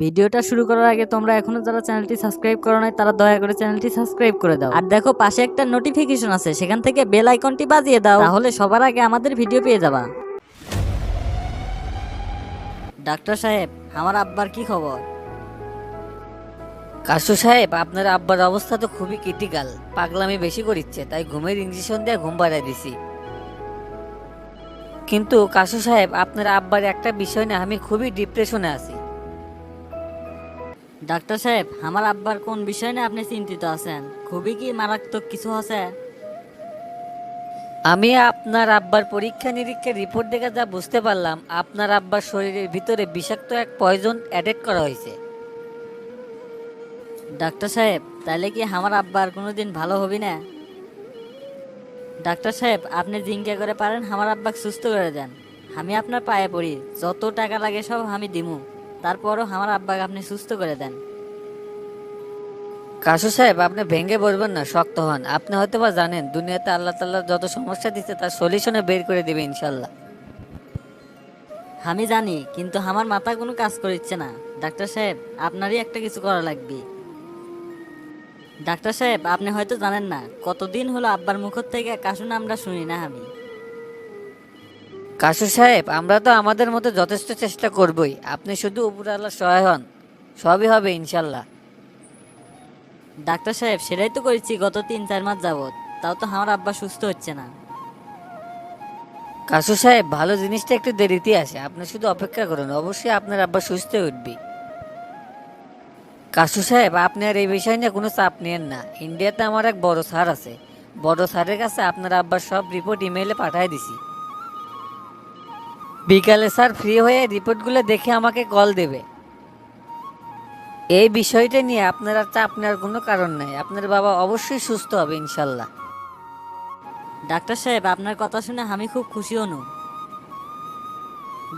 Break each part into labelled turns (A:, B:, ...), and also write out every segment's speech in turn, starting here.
A: ভিডিওটা শুরু করার আগে তোমরা এখনও যারা চ্যানেলটি সাবস্ক্রাইব করো নাই তারা দয়া করে চ্যানেলটি সাবস্ক্রাইব করে দাও। আর দেখো পাশে একটা নোটিফিকেশন আছে সেখান থেকে বেল আইকনটি বাজিয়ে দাও। তাহলে সবার আগে আমাদের ভিডিও পেয়ে যাবা। ডাক্তার সাহেব আমার আব্বার কি খবর?
B: কাশু সাহেব আপনার আব্বার অবস্থা তো খুবই ক্রিটিক্যাল পাগলামি বেশি করিচ্ছে তাই ঘুমের ইঞ্জেকশন দিয়ে ঘুম বাড়াই দিছি। কিন্তু কাশু সাহেব আপনার আব্বার একটা বিষয় নিয়ে আমি খুবই ডিপ্রেশনে আছি।
A: ডাক্তার সাহেব আমার আব্বার কোন বিষয় নিয়ে আপনি চিন্তিত আছেন? খুবই কি মারাত্মক কিছু আছে?
B: আমি আপনার আব্বার পরীক্ষা নিরীক্ষার রিপোর্ট দেখে যা বুঝতে পারলাম আপনার আব্বার শরীরের ভিতরে বিষাক্ত এক পয়জন অ্যাডেড করা হয়েছে।
A: ডাক্তার সাহেব তাহলে কি আমার আব্বার কোনো দিন ভালো হবি না? ডাক্তার সাহেব আপনি জিঙ্কা করে পারেন আমার আব্বাকে সুস্থ করে দেন। আমি আপনার পায়ে পড়ি যত টাকা লাগে সব আমি দিমু। তারপরও আমার আব্বাকে আপনি সুস্থ করে দেন।
B: কাশু সাহেব, আপনি ভেঙে বলবেন না, শক্ত হন। আপনি হয়তো বা জানেন, দুনিয়াতে আল্লাহ তাল্লাহ যত সমস্যা দিচ্ছে তার সলিউশনে বের করে দেবে ইনশাল্লাহ
A: আমি জানি, কিন্তু আমার মাথা কোনো কাজ করিচ্ছে না। ডাক্তার সাহেব, আপনারই একটা কিছু করা লাগবে। ডাক্তার সাহেব, আপনি হয়তো জানেন না, কতদিন হলো আব্বার মুখ থেকে কাশু নামটা শুনি না আমি।
B: কাশু সাহেব আমরা তো আমাদের মতো যথেষ্ট চেষ্টা করবই। আপনি শুধু উপর আল্লাহ সহায় হন। সবই হবে ইনশাল্লাহ
A: ডাক্তার সাহেব সেটাই তো করেছি গত তিন চার মাস যাবত তাও তো আমার আব্বা সুস্থ হচ্ছে না।
B: কাশু সাহেব ভালো জিনিসটা একটু দেরিতে আসে। আপনি শুধু অপেক্ষা করুন অবশ্যই আপনার আব্বা সুস্থ উঠবি। কাশু সাহেব আপনি আর এই বিষয় নিয়ে কোনো চাপ নেন না। ইন্ডিয়াতে আমার এক বড় স্যার আছে। বড় স্যারের কাছে আপনার আব্বার সব রিপোর্ট ইমেইলে পাঠিয়ে দিছি। বিকালে স্যার ফ্রি হয়ে রিপোর্টগুলো দেখে আমাকে কল দেবে। এই বিষয়টা নিয়ে আপনার আর চাপ নেওয়ার কোনো কারণ নেই। আপনার বাবা অবশ্যই সুস্থ হবে, ইনশাল্লাহ।
A: ডাক্তার সাহেব, আপনার কথা শুনে আমি খুব খুশি হনু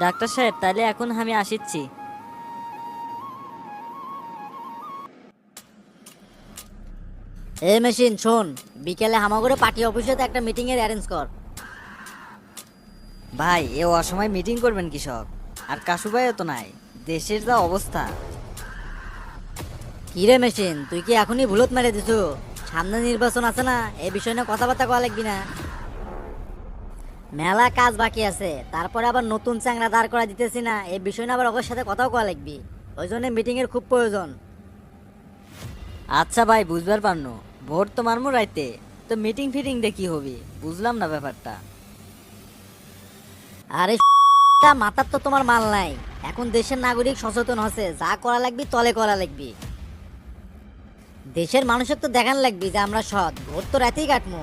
A: ডাক্তার সাহেব, তাহলে এখন আমি আসিচ্ছি। এই মেশিন, শোন, বিকেলে হামাগুড়ে পার্টি অফিসে একটা মিটিংয়ের অ্যারেঞ্জ কর। ভাই, এ অসময় মিটিং করবেন কৃষক। আর কাশু ভাইও তো নাই, দেশের যা অবস্থা। কিরে মেশিন, তুই কি এখনই ভুলত মেরে দিছু? সামনে নির্বাচন আছে না এই বিষয় নিয়ে কথাবার্তা কওয়া লাগবি না। মেলা কাজ বাকি আছে, তারপরে আবার নতুন চ্যাংরা দাঁড় করা দিতেছি না এই বিষয় নিয়ে আবার ওর সাথে কথাও কওয়া লাগবি। ওই জন্য মিটিং এর খুব প্রয়োজন। আচ্ছা ভাই, বুঝবার পারনো। ভোট তো মারমু রাইতে, তো মিটিং ফিটিং কি হবি, বুঝলাম না ব্যাপারটা। আরে মাথার তো তোমার মাল নাই। এখন দেশের নাগরিক সচেতন হচ্ছে, যা করা লাগবে তলে করা লাগবে। দেশের মানুষের তো দেখান লাগবে যে আমরা সৎ, ভোট তো রাতেই কাটমু।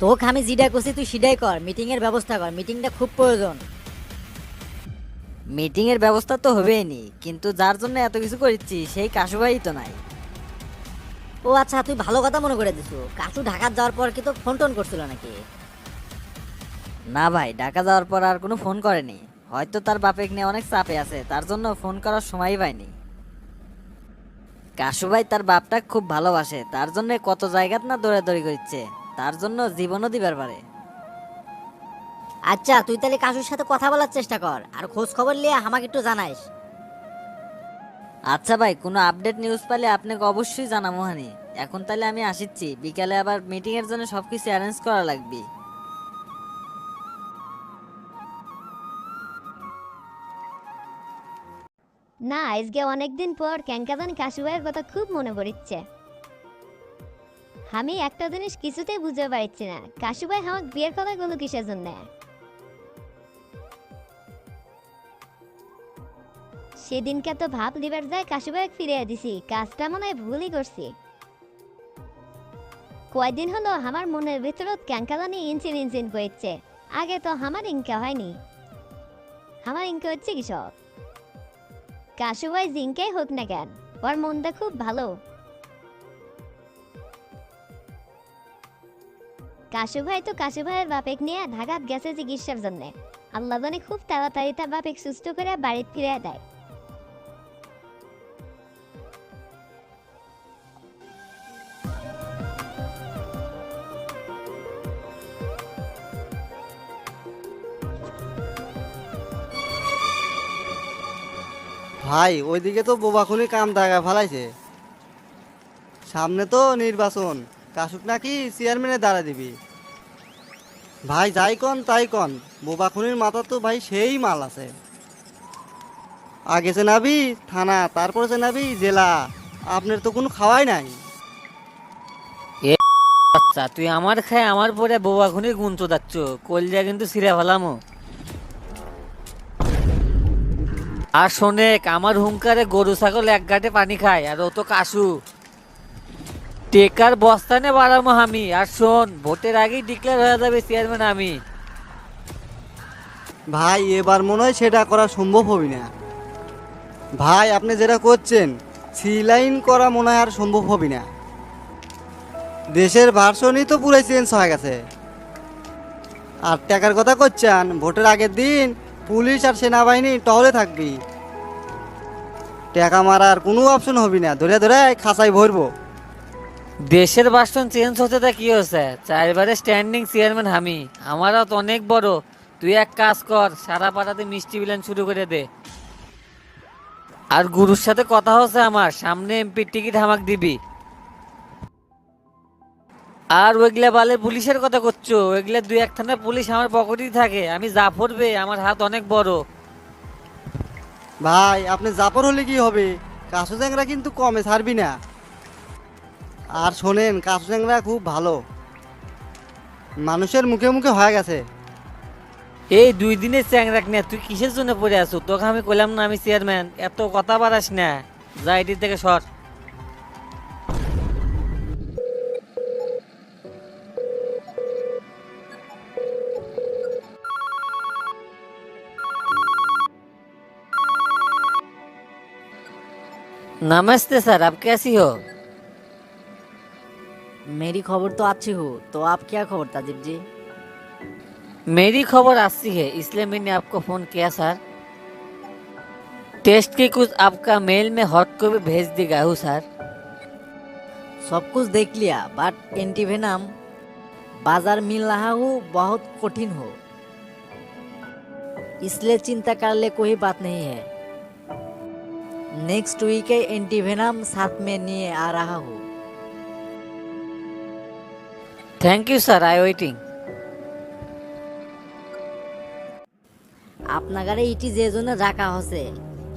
A: তোকে আমি যেটা করছি, তুই সেটাই কর মিটিং এর ব্যবস্থা কর, মিটিংটা খুব প্রয়োজন। মিটিং এর ব্যবস্থা তো হবেই নি, কিন্তু যার জন্য এত কিছু করেছি সেই কাশুভাই তো নাই। ও আচ্ছা তুই ভালো কথা মনে করে দিছু। কাশু ঢাকা যাওয়ার পর কি তো ফোন টোন করছিল নাকি? না ভাই ঢাকা যাওয়ার পর আর কোনো ফোন করেনি। হয়তো তার বাপেক নিয়ে অনেক চাপে আছে তার জন্য ফোন করার সময়ই পায়নি কাশু ভাই তার বাপটা খুব ভালোবাসে তার জন্য কত জায়গাত না দৌড়াদৌড়ি করছে তার জন্য জীবনও দিবার পারে। আচ্ছা তুই তাহলে কাশুর সাথে কথা বলার চেষ্টা কর আর খোঁজ খবর নিয়ে আমাকে একটু জানাইস আচ্ছা ভাই কোনো আপডেট নিউজ পেলে আপনাকে অবশ্যই জানাব হানি। এখন তাহলে আমি আসিচ্ছি বিকালে আবার মিটিং এর জন্য সবকিছু অ্যারেঞ্জ করা লাগবে।
C: না, আজকে অনেকদিন পর ক্যাঙ্কাদান কাশুভাইয়ের কথা খুব মনে পড়ছে আমি একটা জিনিস কিছুতেই বুঝতে পারছি না কাশুভাই আমাকে বিয়ের কথা বলো কিসের জন্য? সেদিনকে তো ভাব লিবার যায় কাশুভাইকে ফিরিয়ে দিছি, কাজটা মনে হয় ভুলই করছি। কয়দিন হলো আমার মনের ভিতরত ক্যাঙ্কাদানি ইঞ্চিন ইঞ্চিন করছে আগে তো আমার ইনকা হয়নি। আমার ইনকা হচ্ছে কি সব কাশুভাই জিঙ্কাই হোক না কেন, ওর মনটা খুব ভালো। কাশুভাই তো কাশুভাইয়ের বাপেক নিয়ে ঢাকাত গেছে চিকিৎসার জন্য। আল্লাহ খুব তাড়াতাড়ি তার বাপেক সুস্থ করে বাড়ি ফিরে দেয়।
D: ভাই, ওইদিকে তো বোবাখুনি কাম দাগা ফেলাইছে। সামনে তো নির্বাচন কাশুক নাকি চেয়ারম্যানে দাঁড়া দিবি। ভাই, যাই কন, তাই কন বোবাখুনির মাথা তো ভাই সেই মাল আছে। আগে চেনাবি থানা, তারপরে চেনাবি জেলা, আপনার তো কোনো খাওয়াই নাই।
B: আচ্ছা তুই আমার খায়, আমার পরে বৌবা খুনি গুনতো যাচ্ছ কলজা কিন্তু সিরা ফেলামো। আর শোনেক আমার হুঙ্কারে গরু ছাগল এক ঘাটে পানি খায়, আর ও তো কাশু। টেকার বস্তানে বাড়ামো আমি, আর শোন, ভোটের আগেই ডিক্লেয়ার হয়ে যাবে চেয়ারম্যান আমি।
D: ভাই, এবার মনে হয় সেটা করা সম্ভব হবে না। ভাই, আপনি যেটা করছেন, সি লাইন করা মনে হয় আর সম্ভব হবে না। দেশের ভার্সনই তো পুরাই চেঞ্জ হয়ে গেছে। আর টাকার কথা করছেন ভোটের আগের দিন পুলিশ আর সেনাবাহিনী টহলে থাকবি। টাকা মারার কোনো অপশন হবি না। ধরে ধরে খাঁচাই ভরবো।
B: দেশের বাসন চেঞ্জ হতে তা কি হয়েছে? চারবারে স্ট্যান্ডিং চেয়ারম্যান আমি। আমারও তো অনেক বড়। তুই এক কাজ কর, সারা পাড়াতে মিষ্টি বিলান শুরু করে দে। আর গুরুর সাথে কথা হচ্ছে আমার। সামনে এমপির টিকিট হামাক দিবি। আর ওইগুলা বালে পুলিশের কথা করছ? ওইগুলা দুই এক থানা পুলিশ আমার পকেটেই থাকে। আমি যা পড়বে আমার হাত অনেক বড়।
D: ভাই আপনি জাপর হলে কি হবে? কাসু চ্যাংরা কিন্তু কমে ছাড়বি না। আর শোনেন কাসু চ্যাংরা খুব ভালো। মানুষের মুখে মুখে হয়ে গেছে।
B: এই দুই দিনের চ্যাংরাক না তুই কিসের জন্য পড়ে আছো? তোকে আমি কইলাম না আমি চেয়ারম্যান এত কথা বাড়াস না। যা এটির থেকে সর। नमस्ते सर आप कैसी हो?
E: मेरी खबर तो अच्छी हो तो आप क्या खबर ताजिब जी?
B: मेरी खबर अच्छी है इसलिए मैंने आपको फ़ोन किया सर। टेस्ट के कुछ आपका मेल में हॉट कॉपी भेज देगा हूँ सर।
E: सब कुछ देख लिया बट एंटीवेनम बाज़ार मिल रहा हो बहुत कठिन हो। इसलिए चिंता कर ले कोई बात नहीं है। নেক্সট উইকে এন্টিভেনাম সাথ মে নিয়ে আর রাহা হু।
B: Thank you sir I waiting
E: আপনার ইটি যে জন্য রাখা হচ্ছে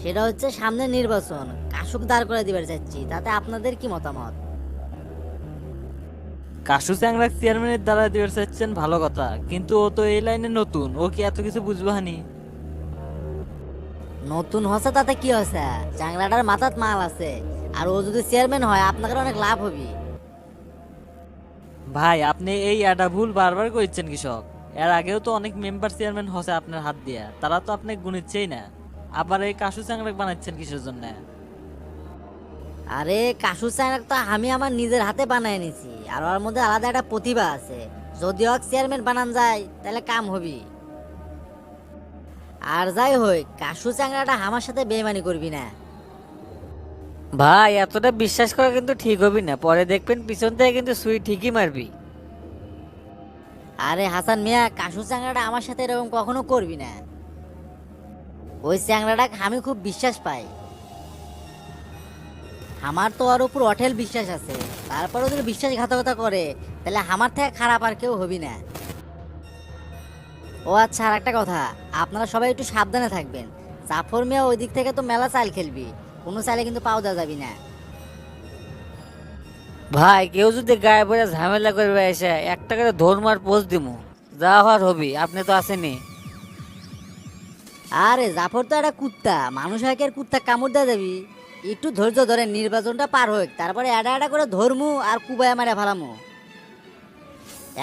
E: সেটা হচ্ছে সামনে নির্বাচন। কাশুক দাঁড় করে দিবার চাচ্ছি তাতে আপনাদের কি মতামত?
F: কাশু চ্যাংরা চেয়ারম্যানের দ্বারা দিবার চাচ্ছেন ভালো কথা কিন্তু ও তো এই লাইনে নতুন ও কি এত কিছু বুঝবাহানি
E: নতুন হচ্ছে তাতে কি হচ্ছে চাংলাটার মাথাত মাল আছে। আর ও যদি চেয়ারম্যান হয় আপনাদের অনেক লাভ হবে।
F: ভাই আপনি এই এটা ভুল বারবার করছেন কৃষক। এর আগেও তো অনেক মেম্বার চেয়ারম্যান হসে আপনার হাত দিয়া। তারা তো আপনি গুনিচ্ছেই না। আবার এই কাশু চ্যাংরা বানাচ্ছেন কিসের জন্য?
E: আরে কাশু চায়নাক তো আমি আমার নিজের হাতে বানায় নিছি। আর ওর মধ্যে আলাদা একটা প্রতিভা আছে। যদি চেয়ারম্যান বানান যায় তাহলে কাম হবি। আর যাই হোক কাশু চাংড়াটা আমার সাথে বেমানি করবি না।
B: ভাই এতটা বিশ্বাস করা কিন্তু ঠিক হবি না। পরে দেখবেন পিছন থেকে কিন্তু সুই ঠিকই মারবি।
E: আরে হাসান মিয়া কাশু চাংড়াটা আমার সাথে এরকম কখনো করবি না। ওই চাংড়াটা আমি খুব বিশ্বাস পাই। আমার তো ওর উপর অঠেল বিশ্বাস আছে। তারপরে যদি বিশ্বাসঘাতকতা করে। তাহলে আমার থেকে খারাপ আর কেউ হবি না। ও আচ্ছা আর একটা কথা। আপনারা সবাই একটু সাবধানে থাকবেন। জাফর মিয়া ওই দিক থেকে তো মেলা চাল খেলবি। কোনো চালে কিন্তু পাও দেওয়া যাবি না।
B: ভাই কেউ যদি গায়ে পড়ে ঝামেলা করবে এসে একটা করে ধর্মার পোস্ট দিমু। যা হওয়ার হবি আপনি তো আসেনি
E: আরে জাফর তো একটা কুত্তা। মানুষ একের কুত্তা কামড় দেওয়া যাবি? একটু ধৈর্য ধরে নির্বাচনটা পার হোক। তারপরে এডা এডা করে ধরমু আর কুবায় মারা ফেলামু।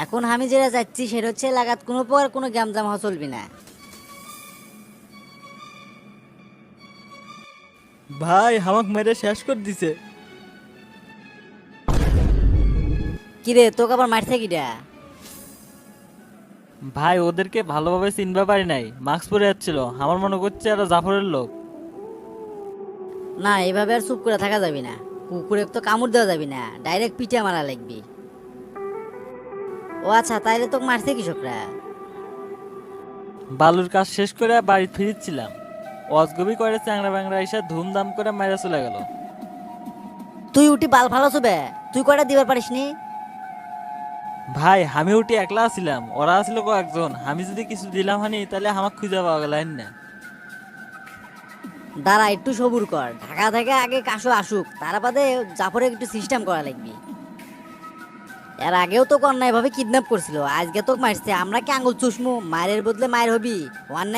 E: এখন আমি যেটা চাচ্ছি সেটা হচ্ছে লাগাত কোনো প্রকার কোনো গ্যামজাম হওয়া চলবি না।
F: ভাই হামাক মেরে শেষ করে দিছে।
E: কিরে তোকে আবার মারছে কিটা
F: ভাই ওদেরকে ভালোভাবে চিনবা পারি নাই। মাস্ক পরে যাচ্ছিল। আমার মনে করছে এরা জাফরের লোক।
E: না এভাবে আর চুপ করে থাকা যাবি না। কুকুরে তো কামড় দেওয়া যাবি না। ডাইরেক্ট পিঠে মারা লাগবি। ও আচ্ছা তাইলে তোকে মারছে কৃষকরা?
F: বালুর কাজ শেষ করে বাড়ি ফিরছিলাম। অজগবি করে চ্যাংরা ব্যাংরা এসে ধুমধাম করে মারা চলে গেল।
E: তুই উঠি বাল ফালাস বে তুই কয়টা দিবার পারিস নি
F: ভাই আমি উঠি একলা ছিলাম ওরা ছিল কয়েকজন। আমি যদি কিছু দিলাম হানি তাহলে আমাকে খুঁজে পাওয়া গেল না
E: দাঁড়া একটু সবুর কর। ঢাকা থেকে আগে কাশো আসুক তার বাদে জাফরে একটু সিস্টেম করা লাগবে। এর আগেও তো অন্যায় ভাবে কিডন্যাপ করছিল, আজকে তো মারছে। আমরা কি আঙুল চুষমু? মায়ের বদলে মায়ের হবি। অন্যায়